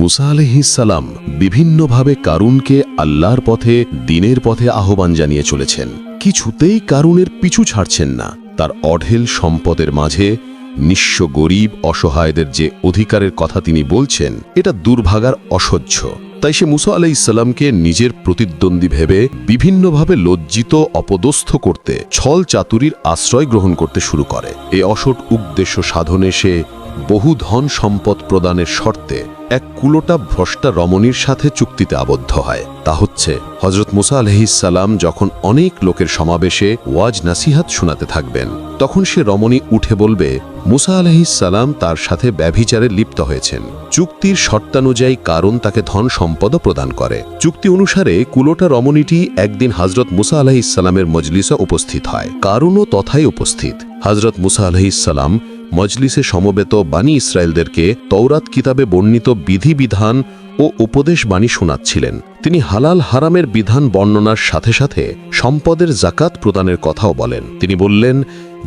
মুসা আলহিসাল্লাম বিভিন্নভাবে কারুনকে আল্লাহর পথে, দিনের পথে আহ্বান জানিয়ে চলেছেন। কিছুতেই কারুনের পিছু ছাড়ছেন না। তার অঢেল সম্পদের মাঝে নিঃস্ব গরিব, অসহায়দের যে অধিকারের কথা তিনি বলছেন, এটা দুর্ভাগার অসহ্য। তাই সে মুসা আলাই ইসলামকে নিজের প্রতিদ্বন্দ্বী ভেবে বিভিন্নভাবে লজ্জিত, অপদস্থ করতে ছল চাতুরির আশ্রয় গ্রহণ করতে শুরু করে। এ অসট উদ্দেশ্য সাধনে সে বহু ধন সম্পদ প্রদানের শর্তে এক কুলোটা ভ্রষ্টা রমণীর সাথে চুক্তিতে আবদ্ধ হয়। তা হচ্ছে হজরত মুসা আলহিসাল্লাম যখন অনেক লোকের সমাবেশে ওয়াজ নাসিহাত শোনাতে থাকবেন, তখন সে রমণী উঠে বলবে, মুসা আলহিসাল্লাম তার সাথে ব্যভিচারে লিপ্ত হয়েছেন। চুক্তির শর্তানুযায়ী কারণ তাকে ধন সম্পদও প্রদান করে। চুক্তি অনুসারে কুলোটা রমণীটি একদিন হজরত মুসা আলহিসাল্লামের মজলিসে উপস্থিত হয়। কারণও তথায় উপস্থিত। হজরত মুসা আলহিসাল্লাম মজলিসে সমবেত বাণী ইসরায়েলদেরকে তৌরাত কিতাবে বর্ণিত বিধিবিধান ও উপদেশ বাণী শোনাচ্ছিলেন। তিনি হালাল হারামের বিধান বর্ণনার সাথে সাথে সম্পদের জাকাত প্রদানের কথাও বলেন। তিনি বললেন,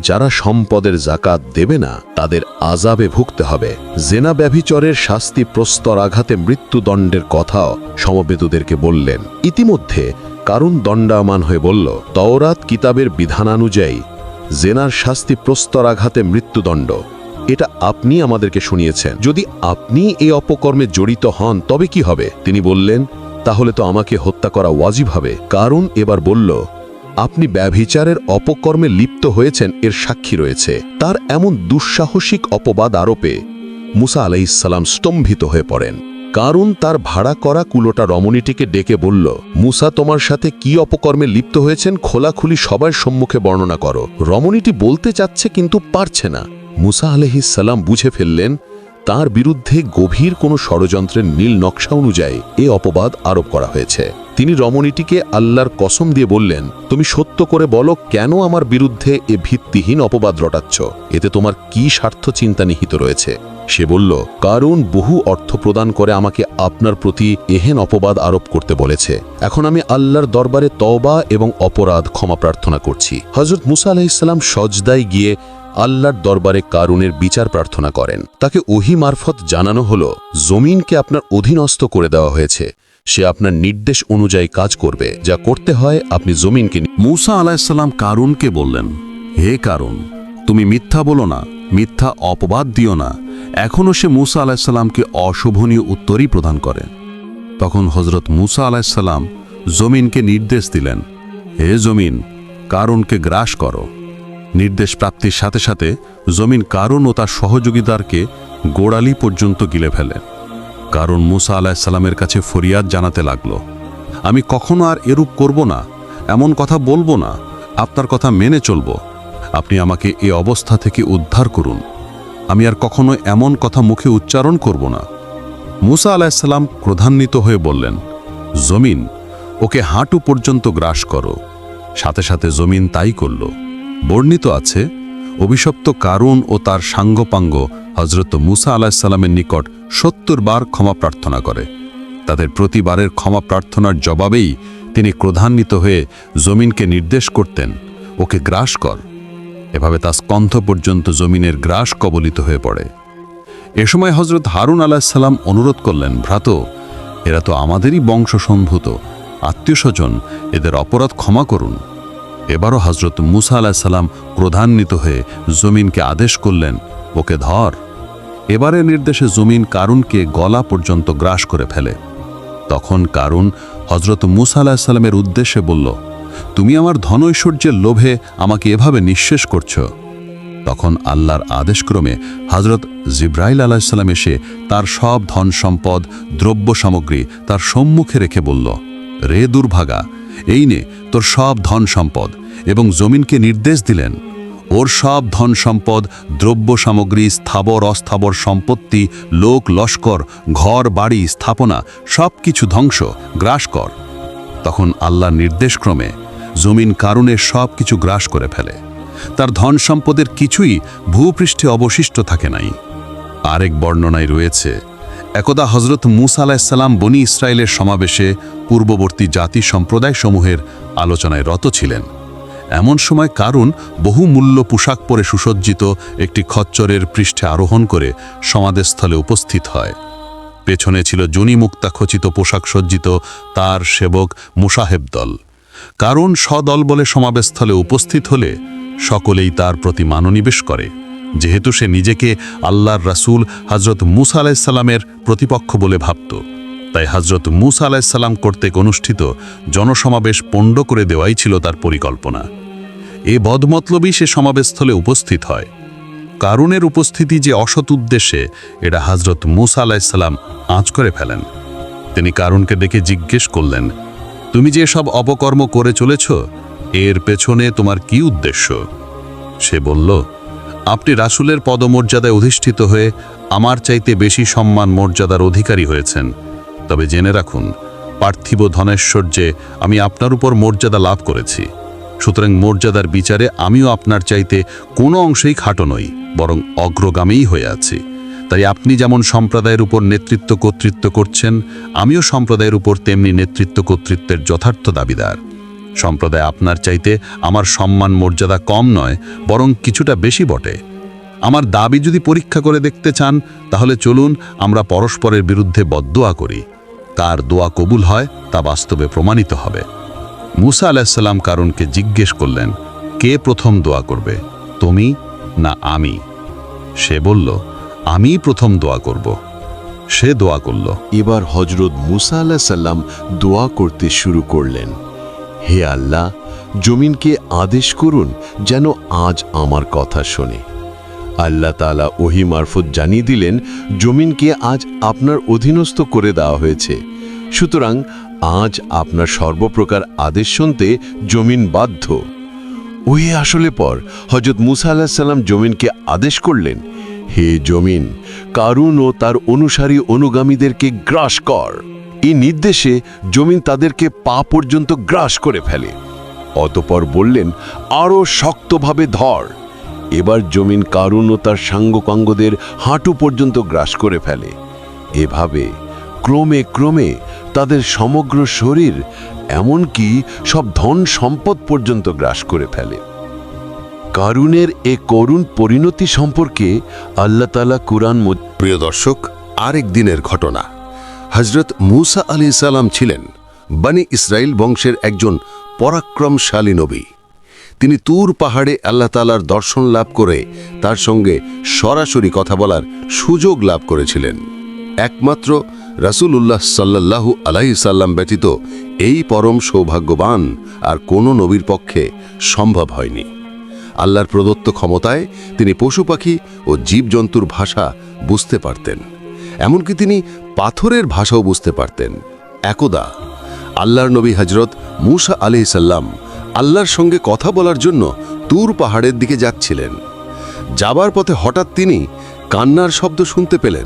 যারা সম্পদের জাকাত দেবে না, তাদের আজাবে ভুগতে হবে। জেনা ব্যভিচরের শাস্তি প্রস্তর আঘাতে মৃত্যুদণ্ডের কথাও সমবেতদেরকে বললেন। ইতিমধ্যে কারণ দণ্ডায়মান হয়ে বলল, তওরাত কিতাবের বিধানানুযায়ী জেনার শাস্তি প্রস্তরাঘাতে মৃত্যুদণ্ড। এটা আপনি আমাদেরকে শুনিয়েছেন। যদি আপনি এই অপকর্মে জড়িত হন, তবে কি হবে? তিনি বললেন, তাহলে তো আমাকে হত্যা করা ওয়াজিব হবে। কারণ এবার বলল, আপনি ব্যভিচারের অপকর্মে লিপ্ত হয়েছেন, এর সাক্ষী রয়েছে। তার এমন দুঃসাহসিক অপবাদ আরোপে মুসা আলাইসাল্লাম স্তম্ভিত হয়ে পড়েন। কারণ তার ভাড়া করা কুলোটা রমণীটিকে ডেকে বলল, মুসা, তোমার সাথে কি অপকর্মে লিপ্ত হয়েছেন খোলাখুলি সবার সম্মুখে বর্ণনা করো। রমণীটি বলতে চাচ্ছে কিন্তু পারছে না। মুসা সালাম বুঝে ফেললেন, তার বিরুদ্ধে গভীর কোনো ষড়যন্ত্রের নীল নকশা অনুযায়ী এ অপবাদ আরোপ করা হয়েছে। তিনি রমণীটিকে আল্লাহর কসম দিয়ে বললেন, তুমি সত্য করে বলো কেন আমার বিরুদ্ধে এ ভিত্তিহীন অপবাদ রটাচ্ছ? এতে তোমার কি স্বার্থ চিন্তা নিহিত রয়েছে? সে বলল, কারণ বহু অর্থ প্রদান করে আমাকে আপনার প্রতি এহেন অপবাদ আরোপ করতে বলেছে। এখন আমি আল্লাহর দরবারে তওবা এবং অপরাধ ক্ষমা প্রার্থনা করছি। হজরত মুসা আলাহিসাল্লাম সজদায় গিয়ে আল্লাহর দরবারে কারুনের বিচার প্রার্থনা করেন। তাকে ওহি মারফত জানানো হল, জমিনকে আপনার অধীনস্থ করে দেওয়া হয়েছে। সে আপনার নির্দেশ অনুযায়ী কাজ করবে, যা করতে হয় আপনি জমিনকে মুসা আলাহিসাল্লাম কারুনকে বললেন, হে কারুন, তুমি মিথ্যা বলো না, মিথ্যা অপবাদ দিও না। এখনও সে মুসা আলাহিসাল্লামকে অশোভনীয় উত্তরই প্রদান করে। তখন হজরত মুসা আলাহিসাল্লাম জমিনকে নির্দেশ দিলেন, হে জমিন, কারুনকে গ্রাস করো। নির্দেশ প্রাপ্তির সাথে সাথে জমিন কারণ ও তার সহযোগিতারকে গোড়ালি পর্যন্ত গিলে ফেলে। কারণ মুসা আলাহিসাল্লামের কাছে ফরিয়াদ জানাতে লাগল। আমি কখনো আর এরূপ করব না, এমন কথা বলব না, আপনার কথা মেনে চলব। আপনি আমাকে এ অবস্থা থেকে উদ্ধার করুন। আমি আর কখনো এমন কথা মুখে উচ্চারণ করব না। মুসা আলাহিসাল্লাম ক্রধান্বিত হয়ে বললেন, জমিন, ওকে হাঁটু পর্যন্ত গ্রাস করো। সাথে সাথে জমিন তাই করল। বর্ণিত আছে অভিশপ্ত কারুন ও তার সাঙ্গপাঙ্গ হজরত মুসা আলাহিসাল্লামের নিকট সত্তর বার ক্ষমা প্রার্থনা করে। তাদের প্রতিবারের ক্ষমা প্রার্থনার জবাবেই তিনি ক্রধান্বিত হয়ে জমিনকে নির্দেশ করতেন, ওকে গ্রাস কর। এভাবে তা স্কন্ধ পর্যন্ত জমিনের গ্রাস কবলিত হয়ে পড়ে। এ সময় হজরত হারুন আলাহিসাল্লাম অনুরোধ করলেন, ভ্রাত, এরা তো আমাদেরই বংশসম্ভূত। আত্মীয় স্বজন এদের অপরাধ ক্ষমা করুন। এবারও হজরত মুসা আলাহিসাল্লাম ক্রধান্বিত হয়ে জমিনকে আদেশ করলেন, ওকে ধর। এবারে নির্দেশে জমিন কারুনকে গলা পর্যন্ত গ্রাস করে ফেলে। তখন কারুন হজরত মুসা আলাহিসাল্লামের উদ্দেশ্যে বলল, তুমি আমার ধনৈশ্বর্যের লোভে আমাকে এভাবে নিঃশেষ করছ? তখন আল্লাহর আদেশক্রমে হজরত জিব্রাইল আলাহিসাল্লাম এসে তার সব ধন সম্পদ দ্রব্য সামগ্রী তার সম্মুখে রেখে বলল, রে দুর্ভাগা এই নে, তোর সব ধন সম্পদ, এবং জমিনকে নির্দেশ দিলেন, ওর সব ধন সম্পদ, দ্রব্য সামগ্রী, স্থাবর, অস্থাবর সম্পত্তি, লোক, লস্কর, ঘর, বাড়ি, স্থাপনা সব কিছু ধ্বংস, গ্রাস কর। তখন আল্লাহর নির্দেশক্রমে জমিন কারণে সব কিছু গ্রাস করে ফেলে। তার ধন সম্পদের কিছুই ভূপৃষ্ঠে অবশিষ্ট থাকে নাই। আরেক বর্ণনায় রয়েছে একদা হজরত মুসা আলাহিসাল্লাম বনি ইসরায়েলের সমাবেশে পূর্ববর্তী জাতি সম্প্রদায়সমূহের আলোচনায় রত ছিলেন। এমন সময় কারণ বহুমূল্য পোশাক পরে সুসজ্জিত একটি খচ্চরের পৃষ্ঠে আরোহণ করে সমাধিস্থলে উপস্থিত হয়। পেছনে ছিল জনিমুক্তা খচিত পোশাক সজ্জিত তার সেবক মুসাহেব দল। কারণ সদল বলে সমাবেশস্থলে উপস্থিত হলে সকলেই তার প্রতি মাননিবেশ করে। যেহেতু সে নিজেকে আল্লাহর রাসূল হজরত মুসা আলাইসাল্লামের প্রতিপক্ষ বলে ভাবত। তাই হজরত মুসা আলাইসাল্লাম কর্তৃক অনুষ্ঠিত জনসমাবেশ পণ্ড করে দেওয়াই ছিল তার পরিকল্পনা। এ বদমতলবই সে সমাবেশস্থলে উপস্থিত হয়। কারুনের উপস্থিতি যে অসৎ উদ্দেশ্যে এটা হজরত মুসা আলাইসাল্লাম আঁচ করে ফেলেন। তিনি কারুনকে ডেকে জিজ্ঞেস করলেন, তুমি যে সব অপকর্ম করে চলেছ, এর পেছনে তোমার কি উদ্দেশ্য? সে বলল আপনি রাসূলের পদমর্যাদায় অধিষ্ঠিত হয়ে আমার চাইতে বেশি সম্মান মর্যাদার অধিকারী হয়েছেন। তবে জেনে রাখুন, পার্থিব ধনেশ্বর্যে আমি আপনার উপর মর্যাদা লাভ করেছি, সুতরাং মর্যাদার বিচারে আমিও আপনার চাইতে কোনো অংশেই খাটো নই, বরং অগ্রগামীই হয়ে আছি। তাই আপনি যেমন সম্প্রদায়ের উপর নেতৃত্ব কর্তৃত্ব করছেন, আমিও সম্প্রদায়ের উপর তেমনি নেতৃত্ব কর্তৃত্বের যথার্থ দাবিদার। সম্প্রদায় আপনার চাইতে আমার সম্মান মর্যাদা কম নয়, বরং কিছুটা বেশি বটে। আমার দাবি যদি পরীক্ষা করে দেখতে চান, তাহলে চলুন আমরা পরস্পরের বিরুদ্ধে বদদোয়া করি। কার দোয়া কবুল হয়, তা বাস্তবে প্রমাণিত হবে। মুসা আলাহিসাল্লাম কারণকে জিজ্ঞেস করলেন, কে প্রথম দোয়া করবে, তুমি না আমি? সে বলল, আমি প্রথম দোয়া করব। সে দোয়া করল। এবার হজরত মুসা আল্লাহ সাল্লাম দোয়া করতে শুরু করলেন। হে আল্লাহ, জমিনকে আদেশ করুন যেন আজ আমার কথা শোনে। আল্লাহ তালা ওহি মারফত জানিয়ে দিলেন, জমিনকে আজ আপনার অধীনস্থ করে দেওয়া হয়েছে। সুতরাং আজ আপনার সর্বপ্রকার আদেশ শুনতে জমিন বাধ্য। ওহি আসলে পর হজরত মুসা আল্লাহ সাল্লাম জমিনকে আদেশ করলেন, হে জমিন, কারুন ও তার অনুসারী অনুগামীদেরকে গ্রাস কর। এই নির্দেশে জমিন তাদেরকে পা পর্যন্ত গ্রাস করে ফেলে। অতপর বললেন আরও শক্তভাবে ধর। এবার জমিন কারুন ও তার সাঙ্গকাঙ্গদের হাঁটু পর্যন্ত গ্রাস করে ফেলে। এভাবে ক্রমে ক্রমে তাদের সমগ্র শরীর, এমনকি সব ধন সম্পদ পর্যন্ত গ্রাস করে ফেলে। কারুনের এ করুণ পরিণতি সম্পর্কে আল্লাহ তালা কুরআন প্রিয় দর্শক, আরেক দিনের ঘটনা। হজরত মুসা আলি সালাম ছিলেন বানি ইসরায়েল বংশের একজন পরাক্রমশালী নবী। তিনি তুর পাহাড়ে আল্লাহ তালার দর্শন লাভ করে তার সঙ্গে সরাসরি কথা বলার সুযোগ লাভ করেছিলেন। একমাত্র রাসূলুল্লাহ সাল্লাল্লাহু আলাইহি সাল্লাম ব্যতীত এই পরম সৌভাগ্যবান আর কোনো নবীর পক্ষে সম্ভব হয়নি। আল্লাহর প্রদত্ত ক্ষমতায় তিনি পশু পাখি ও জীবজন্তুর ভাষা বুঝতে পারতেন। এমনকি তিনি পাথরের ভাষাও বুঝতে পারতেন। একদা, আল্লাহর নবী হজরত মুসা আলি সাল্লাম আল্লাহর সঙ্গে কথা বলার জন্য তুর পাহাড়ের দিকে যাচ্ছিলেন। যাবার পথে হঠাৎ তিনি কান্নার শব্দ শুনতে পেলেন।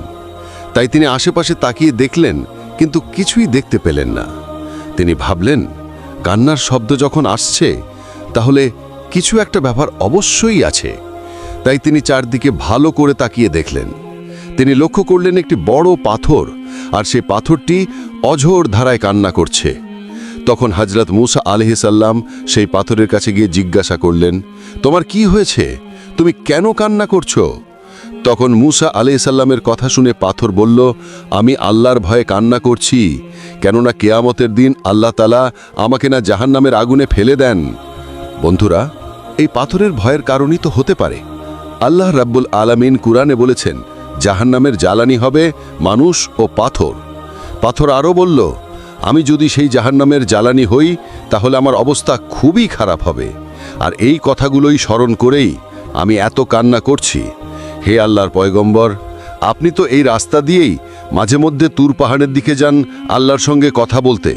তাই তিনি আশেপাশে তাকিয়ে দেখলেন, কিন্তু কিছুই দেখতে পেলেন না। তিনি ভাবলেন, কান্নার শব্দ যখন আসছে, তাহলে কিছু একটা ব্যাপার অবশ্যই আছে। তাই তিনি চারদিকে ভালো করে তাকিয়ে দেখলেন। তিনি লক্ষ্য করলেন একটি বড় পাথর, আর সে পাথরটি অঝোর ধারায় কান্না করছে। তখন হজরত মুসা আলহিসাল্লাম সেই পাথরের কাছে গিয়ে জিজ্ঞাসা করলেন, তোমার কি হয়েছে? তুমি কেন কান্না করছ? তখন মুসা আলাইসাল্লামের কথা শুনে পাথর বলল, আমি আল্লাহর ভয়ে কান্না করছি, কেননা কেয়ামতের দিন আল্লাহ তালা আমাকে না জাহান্নামের আগুনে ফেলে দেন। বন্ধুরা, এই পাথরের ভয়ের কারণই তো হতে পারে। আল্লাহ রাব্বুল আলামিন কুরআনে বলেছেন জাহান্নামের জ্বালানি হবে মানুষ ও পাথর। পাথর আরও বলল, আমি যদি সেই জাহান্নামের জ্বালানি হই, তাহলে আমার অবস্থা খুবই খারাপ হবে। আর এই কথাগুলোই স্মরণ করেই আমি এত কান্না করছি। হে আল্লাহর পয়গম্বর, আপনি তো এই রাস্তা দিয়েই মাঝে মধ্যে তুর পাহাড়ের দিকে যান আল্লাহর সঙ্গে কথা বলতে।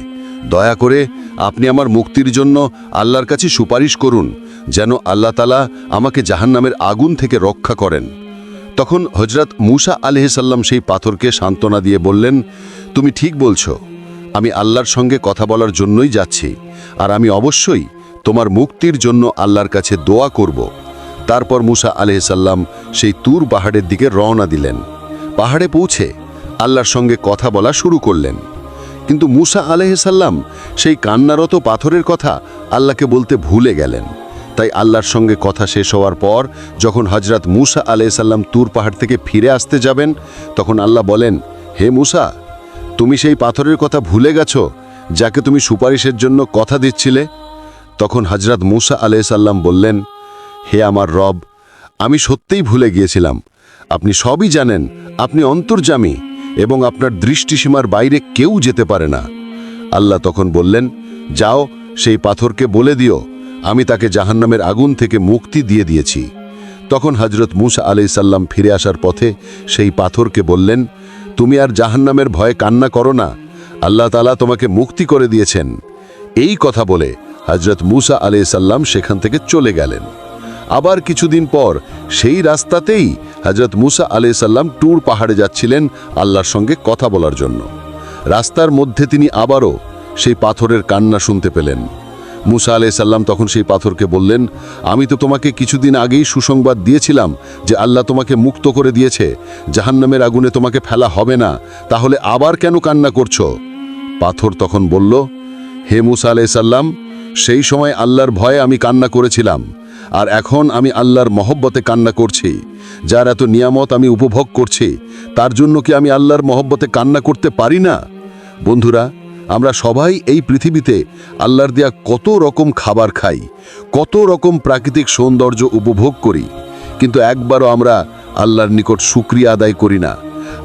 দয়া করে আপনি আমার মুক্তির জন্য আল্লাহর কাছে সুপারিশ করুন, যেন আল্লাহ তালা আমাকে জাহান্নামের আগুন থেকে রক্ষা করেন। তখন হজরত মুসা আলহিসাল্লাম সেই পাথরকে সান্ত্বনা দিয়ে বললেন, তুমি ঠিক বলছো, আমি আল্লাহর সঙ্গে কথা বলার জন্যই যাচ্ছি, আর আমি অবশ্যই তোমার মুক্তির জন্য আল্লাহর কাছে দোয়া করব। তারপর মুসা আলহিসাল্লাম সেই তুর পাহাড়ের দিকে রওনা দিলেন। পাহাড়ে পৌঁছে আল্লাহর সঙ্গে কথা বলা শুরু করলেন। কিন্তু মুসা আলহিসাল্লাম সেই কান্নারত পাথরের কথা আল্লাহকে বলতে ভুলে গেলেন। তাই আল্লাহর সঙ্গে কথা শেষ হওয়ার পর যখন হজরত মুসা আলাইসাল্লাম তুর পাহাড় থেকে ফিরে আসতে যাবেন, তখন আল্লাহ বলেন, হে মুসা, তুমি সেই পাথরের কথা ভুলে গেছো যাকে তুমি সুপারিশের জন্য কথা দিচ্ছিলে? তখন হজরত মুসা আলাইসাল্লাম বললেন, হে আমার রব, আমি সত্যিই ভুলে গিয়েছিলাম। আপনি সবই জানেন, আপনি অন্তর্জামী এবং আপনার দৃষ্টিসীমার বাইরে কেউ যেতে পারে না। আল্লাহ তখন বললেন, যাও, সেই পাথরকে বলে দিও আমি তাকে জাহান্নামের আগুন থেকে মুক্তি দিয়ে দিয়েছি। তখন হজরত মুসা আলাইসাল্লাম ফিরে আসার পথে সেই পাথরকে বললেন, তুমি আর জাহান্নামের ভয়ে কান্না করো না। আল্লাহ তালা তোমাকে মুক্তি করে দিয়েছেন। এই কথা বলে হজরত মুসা আলাইসাল্লাম সেখান থেকে চলে গেলেন। আবার কিছুদিন পর সেই রাস্তাতেই হজরত মুসা আলাইসাল্লাম ট্যুর পাহাড়ে যাচ্ছিলেন আল্লাহর সঙ্গে কথা বলার জন্য। রাস্তার মধ্যে তিনি আবারও সেই পাথরের কান্না শুনতে পেলেন। মুসা আলাইসাল্লাম তখন সেই পাথরকে বললেন, আমি তো তোমাকে কিছুদিন আগেই সুসংবাদ দিয়েছিলাম যে আল্লাহ তোমাকে মুক্ত করে দিয়েছে। জাহান্নামের আগুনে তোমাকে ফেলা হবে না, তাহলে আবার কেন কান্না করছ? পাথর তখন বলল, হে মুসা আলাইসাল্লাম সেই সময় আল্লাহর ভয়ে আমি কান্না করেছিলাম, আর এখন আমি আল্লাহর মহব্বতে কান্না করছি। যার এত নিয়ামত আমি উপভোগ করছি, তার জন্য কি আমি আল্লাহর মহব্বতে কান্না করতে পারি না? বন্ধুরা আমরা সবাই এই পৃথিবীতে আল্লাহর দেয়া কত রকম খাবার খাই, কত রকম প্রাকৃতিক সৌন্দর্য উপভোগ করি, কিন্তু একবারও আমরা আল্লাহর নিকট শুক্রিয়া আদায় করি না।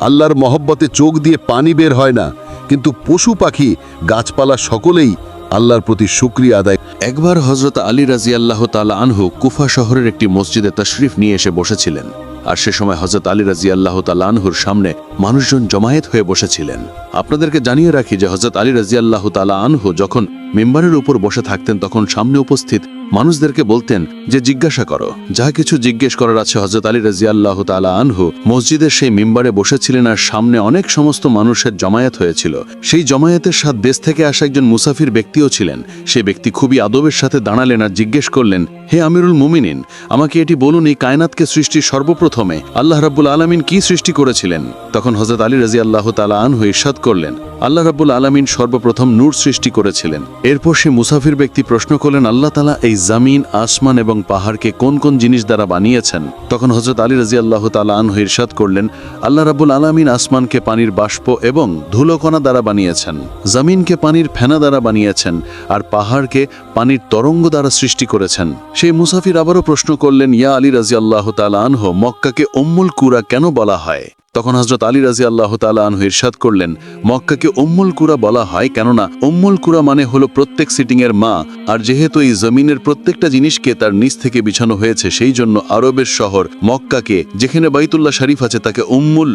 আল্লাহর মহব্বতে চোখ দিয়ে পানি বের হয় না, কিন্তু পশু পাখি, গাছপালা সকলেই আল্লাহর প্রতি শুক্রিয়া আদায় একবার হজরত আলী রাজি আল্লাহ তালা আনহু কুফা শহরের একটি মসজিদে তশরিফ নিয়ে এসে বসেছিলেন। আর সে সময় হজরত আলী রাজি আল্লাহ তালানহুর সামনে মানুষজন জমায়েত হয়ে বসেছিলেন। আপনাদেরকে জানিয়ে রাখি যে হজরত আলী রাজি আল্লাহ তালা আনহু যখন মেম্বারের উপর বসে থাকতেন তখন সামনে উপস্থিত মানুষদেরকে বলতেন যে জিজ্ঞাসা করো। যা কিছু জিজ্ঞেস করার আছে হজরত আলী রাজি আল্লাহ তালা আনহু, মসজিদের সেই মেম্বারে বসেছিলেন আর সামনে অনেক সমস্ত মানুষের জমায়েত হয়েছিল। সেই জমায়েতের সাথে দেশ থেকে আসা একজন মুসাফির ব্যক্তিও ছিলেন। সে ব্যক্তি খুবই আদবের সাথে দাঁড়ালেন আর জিজ্ঞেস করলেন, হে আমিরুল মুমিনিন, আমাকে এটি বলুন, এই কায়নাতকে সৃষ্টির সর্বপ্রথমে আল্লাহ রাব্বুল আলমিন কি সৃষ্টি করেছিলেন? তখন হজরত আলী রাজি আল্লাহ তালা আনহু ইরশাদ করলেন, আল্লাহ রাব্বুল আলমিন সর্বপ্রথম নূর সৃষ্টি করেছিলেন। এরপর সে মুসাফির ব্যক্তি প্রশ্ন করলেন, আল্লাহ তালা এই জামিন, আসমান এবং পাহাড়কে কোন কোন জিনিস দ্বারা বানিয়েছেন? তখন হজরত আলী রাজি আল্লাহ তালা আনহু ইরশাদ করলেন, আল্লাহ রাবুল আলমিন আসমানকে পানির বাষ্প এবং ধুলোকণা দ্বারা বানিয়েছেন, জামিনকে পানির ফেনা দ্বারা বানিয়েছেন আর পাহাড়কে পানির তরঙ্গ দ্বারা সৃষ্টি করেছেন। সেই মুসাফির আবারও প্রশ্ন করলেন, ইয়া আলী রাজি আল্লাহ তালা আনহ, মক্কাকে উম্মুল কুরা কেন বলা হয়? তখন হজরত আলী রাজি আল্লাহ তালা আনহু ইরশাদ করলেন, মক্কাকে অম্মুল কুরা বলা হয় কেননা অম্মুল কুরা মানে হলো প্রত্যেক সিটিংয়ের মা, আর যেহেতু এই জমিনের প্রত্যেকটা জিনিসকে তার নিচ থেকে বিছানো হয়েছে, সেই জন্য আরবের শহর মক্কাকে, যেখানে বাইতুল্লাহ শরীফ আছে তাকে উম্মুল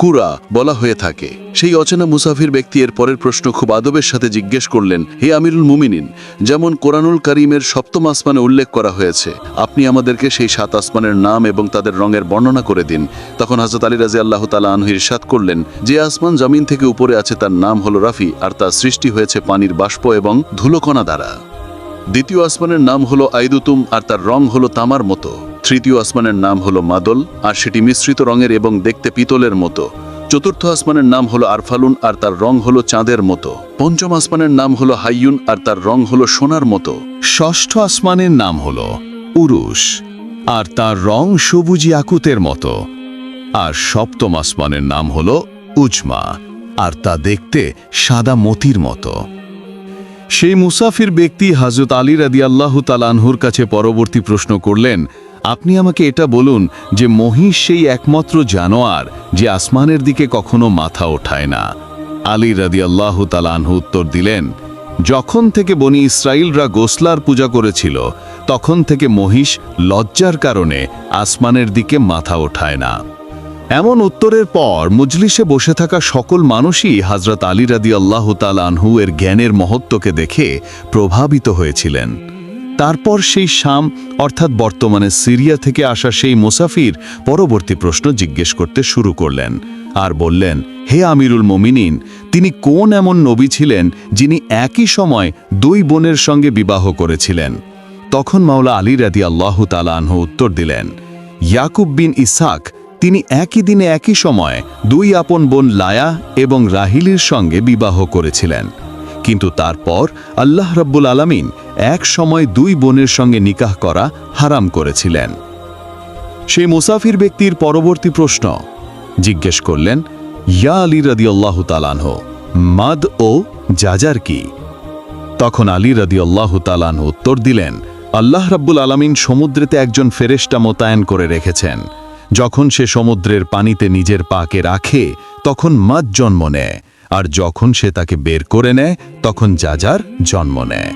কুরা বলা হয়ে থাকে। সেই অচেনা মুসাফির ব্যক্তি এর পরের প্রশ্ন খুব আদবের সাথে জিজ্ঞেস করলেন, হে আমিরুল মুমিনিন, যেমন কোরআনুল করিমের সপ্তম আসমানে উল্লেখ করা হয়েছে, আপনি আমাদেরকে সেই সাত আসমানের নাম এবং তাদের রঙের বর্ণনা করে দিন। তখন হাজরত আলী রাজি আল্লাহ তালা আনহির সাত করলেন, যে আসমান জমিন থেকে উপরে আছে তার নাম হলো রাফি, আর তার সৃষ্টি হয়েছে পানির বাষ্প এবং ধুলোকণা দ্বারা। দ্বিতীয় আসমানের নাম হলো আইদুতুম, আর তার রং হলো তামার মতো। তৃতীয় আসমানের নাম হলো মাদল, আর সেটি মিশ্রিত রঙের এবং দেখতে পিতলের মতো। চতুর্থ আসমানের নাম হলো আরফালুন, আর তার রং হলো চাঁদের মতো। পঞ্চম আসমানের নাম হলো হাইয়ুন, আর তার রং হলো সোনার মতো। ষষ্ঠ আসমানের নাম হল উরুষ আর তার রং সবুজি আকুতের মতো। আর সপ্তম আসমানের নাম হল উজমা, আর তা দেখতে সাদা মতির মতো। সেই মুসাফির ব্যক্তি হজরত আলী রাদি আল্লাহ তালানহুর কাছে পরবর্তী প্রশ্ন করলেন আপনি আমাকে এটা বলুন যে মহিষ সেই একমাত্র জানোয়ার যে আসমানের দিকে কখনো মাথা ওঠায় না। আলী রাদি আল্লাহ তালানহু উত্তর দিলেন, যখন থেকে বনি ইসরায়েলরা গোসলার পূজা করেছিল, তখন থেকে মহিষ লজ্জার কারণে আসমানের দিকে মাথা ওঠায় না। এমন উত্তরের পর মুজলিসে বসে থাকা সকল মানুষই হাজরত আলী রাদি আল্লাহ আনহু এর জ্ঞানের মহত্বকে দেখে প্রভাবিত হয়েছিলেন। তারপর সেই শাম, অর্থাৎ বর্তমানে সিরিয়া থেকে আসা সেই মুসাফির পরবর্তী প্রশ্ন জিজ্ঞেস করতে শুরু করলেন আর বললেন, হে আমিরুল মমিনিন, তিনি কোন এমন নবী ছিলেন যিনি একই সময় দুই বোনের সঙ্গে বিবাহ করেছিলেন? তখন মাওলা আলী রাদি আল্লাহ তালাহ উত্তর দিলেন, ইয়াকুব বিন ইসাক, তিনি একই দিনে একই সময় দুই আপন বোন লায়া এবং রাহিলির সঙ্গে বিবাহ করেছিলেন। কিন্তু তারপর আল্লাহ রব্বুল আলামিন এক সময় দুই বোনের সঙ্গে নিকাহ করা হারাম করেছিলেন। সেই মুসাফির ব্যক্তির পরবর্তী প্রশ্ন, জিজ্ঞেস করলেন, ইয়া আলী রাদিয়াল্লাহু তালানহ মাদ ও যাজার কি? তখন আলী রাদিয়াল্লাহু তালানহ উত্তর দিলেন, আল্লাহ রাব্বুল আলামিন সমুদ্রেতে একজন ফেরেশতা মোতায়েন করে রেখেছেন। যখন সে সমুদ্রের পানিতে নিজের পাকে রাখে, তখন মাদ জন্ম নেয়। আর যখন সে তাকে বের করে নেয়, তখন যাজার জন্ম নেয়।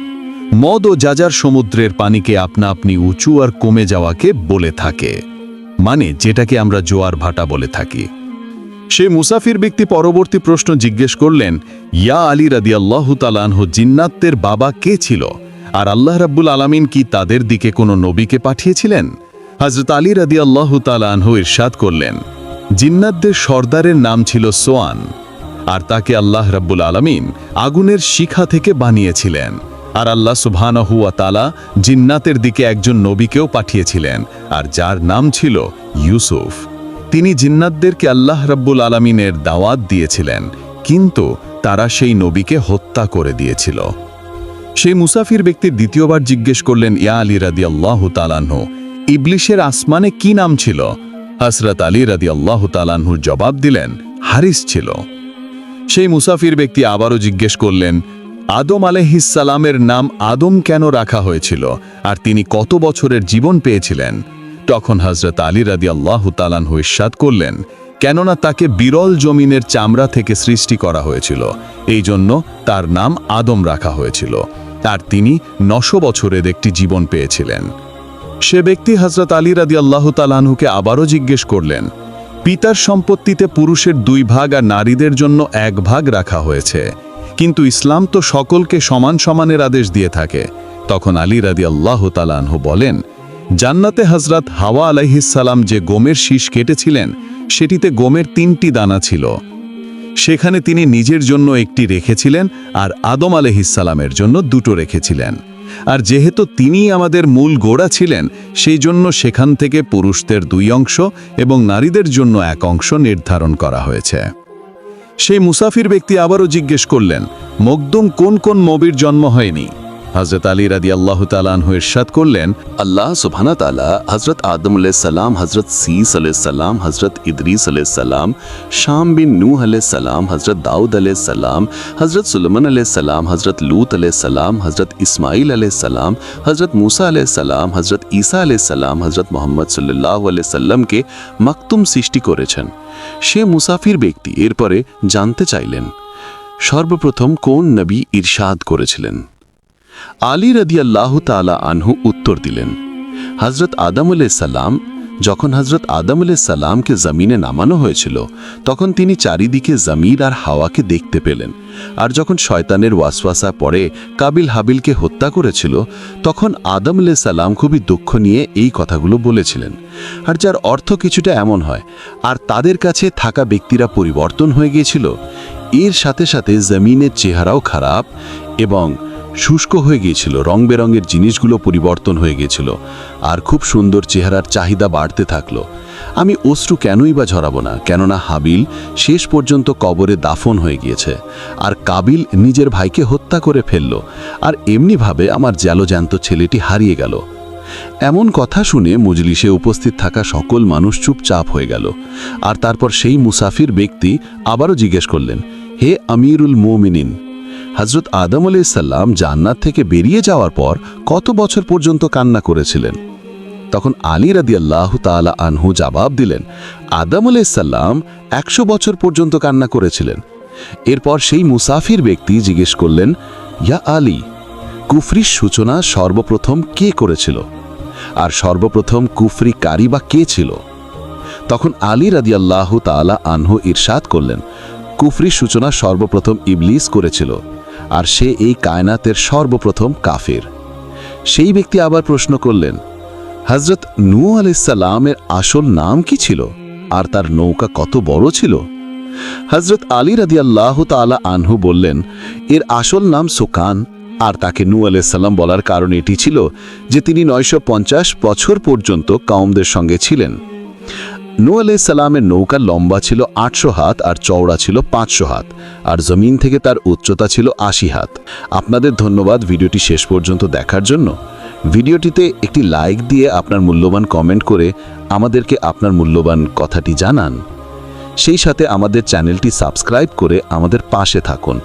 মদ ও যাজার সমুদ্রের পানিকে আপনা আপনি উঁচু আর কমে যাওয়াকে বলে থাকে। মানে যেটাকে আমরা জোয়ার ভাটা বলে থাকি। সে মুসাফির ব্যক্তি পরবর্তী প্রশ্ন জিজ্ঞেস করলেন, ইয়া আলী রাদিয়াল্লাহু তালানহ জিন্নাতের বাবা কে ছিল? আর আল্লাহ রাব্বুল আলামিন কি তাদের দিকে কোনো নবীকে পাঠিয়েছিলেন? হজরত আলী রাদিয়াল্লাহু তালানহ ইরশাদ করলেন, জিন্নাতদের সর্দারের নাম ছিল সোয়ান। আর তাকে আল্লাহ রাব্বুল আলামিন আগুনের শিখা থেকে বানিয়েছিলেন। আর আল্লাহ সুবহানাহু তাআলা জিন্নাতের দিকে একজন নবীকেও পাঠিয়েছিলেন, আর যার নাম ছিল ইউসুফ। তিনি জিন্নাতদেরকে আল্লাহ রাব্বুল আলামিনের দাওয়াত দিয়েছিলেন, কিন্তু তারা সেই নবীকে হত্যা করে দিয়েছিল। সেই মুসাফির ব্যক্তির দ্বিতীয়বার জিজ্ঞেস করলেন, ইয়া আলী রাদি আল্লাহ তালাহ ইবলিশের আসমানে কি নাম ছিল? হসরত আলী রাদি আল্লাহ তালাহুর জবাব দিলেন, হারিস ছিল। সেই মুসাফির ব্যক্তি আবারও জিজ্ঞেস করলেন, আদম আলহিসালামের নাম আদম কেন রাখা হয়েছিল? আর তিনি কত বছরের জীবন পেয়েছিলেন? তখন হজরত আলী রাদি আল্লাহ তালানহু করলেন, কেননা তাকে বিরল জমিনের চামড়া থেকে সৃষ্টি করা হয়েছিল, এই জন্য তার নাম আদম রাখা হয়েছিল, আর তিনি নশো বছরের একটি জীবন পেয়েছিলেন। সে ব্যক্তি হজরত আলী রাদি আল্লাহ তালানহুকে আবারও জিজ্ঞেস করলেন পিতার সম্পত্তিতে পুরুষের দুই ভাগ আর নারীদের জন্য এক ভাগ রাখা হয়েছে। কিন্তু ইসলাম তো সকলকে সমান সমানের আদেশ দিয়ে থাকে। তখন আলী রাদি আল্লাহ তালানহু বলেন, জান্নাতে হজরত হাওয়া আলাইহিসালাম যে গোমের শীষ কেটেছিলেন, সেটিতে গোমের তিনটি দানা ছিল। সেখানে তিনি নিজের জন্য একটি রেখেছিলেন আর আদম আলহিসালামের জন্য দুটো রেখেছিলেন। আর যেহেতু তিনি আমাদের মূল গোড়া ছিলেন, সেই জন্য সেখান থেকে পুরুষদের দুই অংশ এবং নারীদের জন্য এক অংশ নির্ধারণ করা হয়েছে। সেই মুসাফির ব্যক্তি আবারও জিজ্ঞেস করলেন, মকদুম কোন কোন মবির জন্ম হয়নি? হজরত আলী রাদি আল্লাহ তালানহু ইরশাদ করলেন আল্লাহ সুবহানা তালা হজরত আদম সালাম হজরত सीस সালাম হজরত ইদরিস সালাম শাম বিন নূহ সালাম হজরত দাউদ সালাম হজরত সুলমান সালাম হজরত লূত সালাম হজরত ইসমাইল সালাম হজরত মুসা সালাম হজরত ঈসা সালাম হজরত মোহাম্মদ সাল্লাহ সাল্লামকে মাকতুম সৃষ্টি করেছেন সে মুসাফির ব্যক্তি এরপরে জানতে চাইলেন সর্বপ্রথম কোন নবী ইরশাদ করেছিলেন আলী রদিয়াল্লাহ তালা আনহু উত্তর দিলেন হজরত আদম সালাম, যখন হজরত আদম সালামকে জমিনে নামানো হয়েছিল, তখন তিনি চারিদিকে জমির আর হাওয়াকে দেখতে পেলেন। আর যখন শয়তানের ওয়াসওয়াসা পরে কাবিল হাবিলকে হত্যা করেছিল, তখন আদম সালাম খুবই দুঃখ নিয়ে এই কথাগুলো বলেছিলেন। আর যার অর্থ কিছুটা এমন হয়, আর তাদের কাছে থাকা ব্যক্তিরা পরিবর্তন হয়ে গিয়েছিল। এর সাথে সাথে জমিনের চেহারাও খারাপ এবং শুষ্ক হয়ে গিয়েছিল রং বেরঙের জিনিসগুলো পরিবর্তন হয়ে গিয়েছিল, আর খুব সুন্দর চেহারার চাহিদা বাড়তে থাকল। আমি অশ্রু কেনই বা ঝরাবো না, কেননা হাবিল শেষ পর্যন্ত কবরে দাফন হয়ে গিয়েছে, আর কাবিল নিজের ভাইকে হত্যা করে ফেলল, আর এমনিভাবে আমার জ্যান্ত ছেলেটি হারিয়ে গেল। এমন কথা শুনে মজলিসে উপস্থিত থাকা সকল মানুষ চুপচাপ হয়ে গেল, আর তারপর সেই মুসাফির ব্যক্তি আবারও জিজ্ঞেস করলেন, হে আমিরুল মোমিনিন হজরত আদম সাল্লাম জান্নাত থেকে বেরিয়ে যাওয়ার পর কত বছর পর্যন্ত কান্না করেছিলেন? তখন আলী রাদি আল্লাহ তালা আনহু জবাব দিলেন, আদম সাল্লাম একশো বছর পর্যন্ত কান্না করেছিলেন। এরপর সেই মুসাফির ব্যক্তি জিজ্ঞেস করলেন, ইয়া আলী কুফরির সূচনা সর্বপ্রথম কে করেছিল? আর সর্বপ্রথম কুফরি কারি বা কে ছিল? তখন আলী রাদিয়াল্লাহু তাআলা আনহু ইরশাদ করলেন কুফরির সূচনা সর্বপ্রথম ইবলিস করেছিল। আর সে এই কায়নাতের সর্বপ্রথম কাফের। সেই ব্যক্তি আবার প্রশ্ন করলেন হজরত নূ আলাইসাল্লামের আসল নাম কি ছিল? আর তার নৌকা কত বড় ছিল? হজরত আলী রাদিয়াল্লাহ তালা আনহু বললেন, এর আসল নাম সুকান, আর তাকে নূ আলাইসাল্লাম বলার কারণ এটি ছিল যে তিনি নয়শো পঞ্চাশ বছর পর্যন্ত কাউমদের সঙ্গে ছিলেন। নূ সালামের নৌকা লম্বা ছিল আটশো হাত আর চওড়া ছিল পাঁচশো হাত, আর জমিন থেকে তার উচ্চতা ছিল আশি হাত। আপনাদের ধন্যবাদ ভিডিওটি শেষ পর্যন্ত দেখার জন্য। ভিডিওটিতে একটি লাইক দিয়ে আপনার মূল্যবান কমেন্ট করে আমাদেরকে আপনার মূল্যবান কথাটি জানান। সেই সাথে আমাদের চ্যানেলটি সাবস্ক্রাইব করে আমাদের পাশে থাকুন।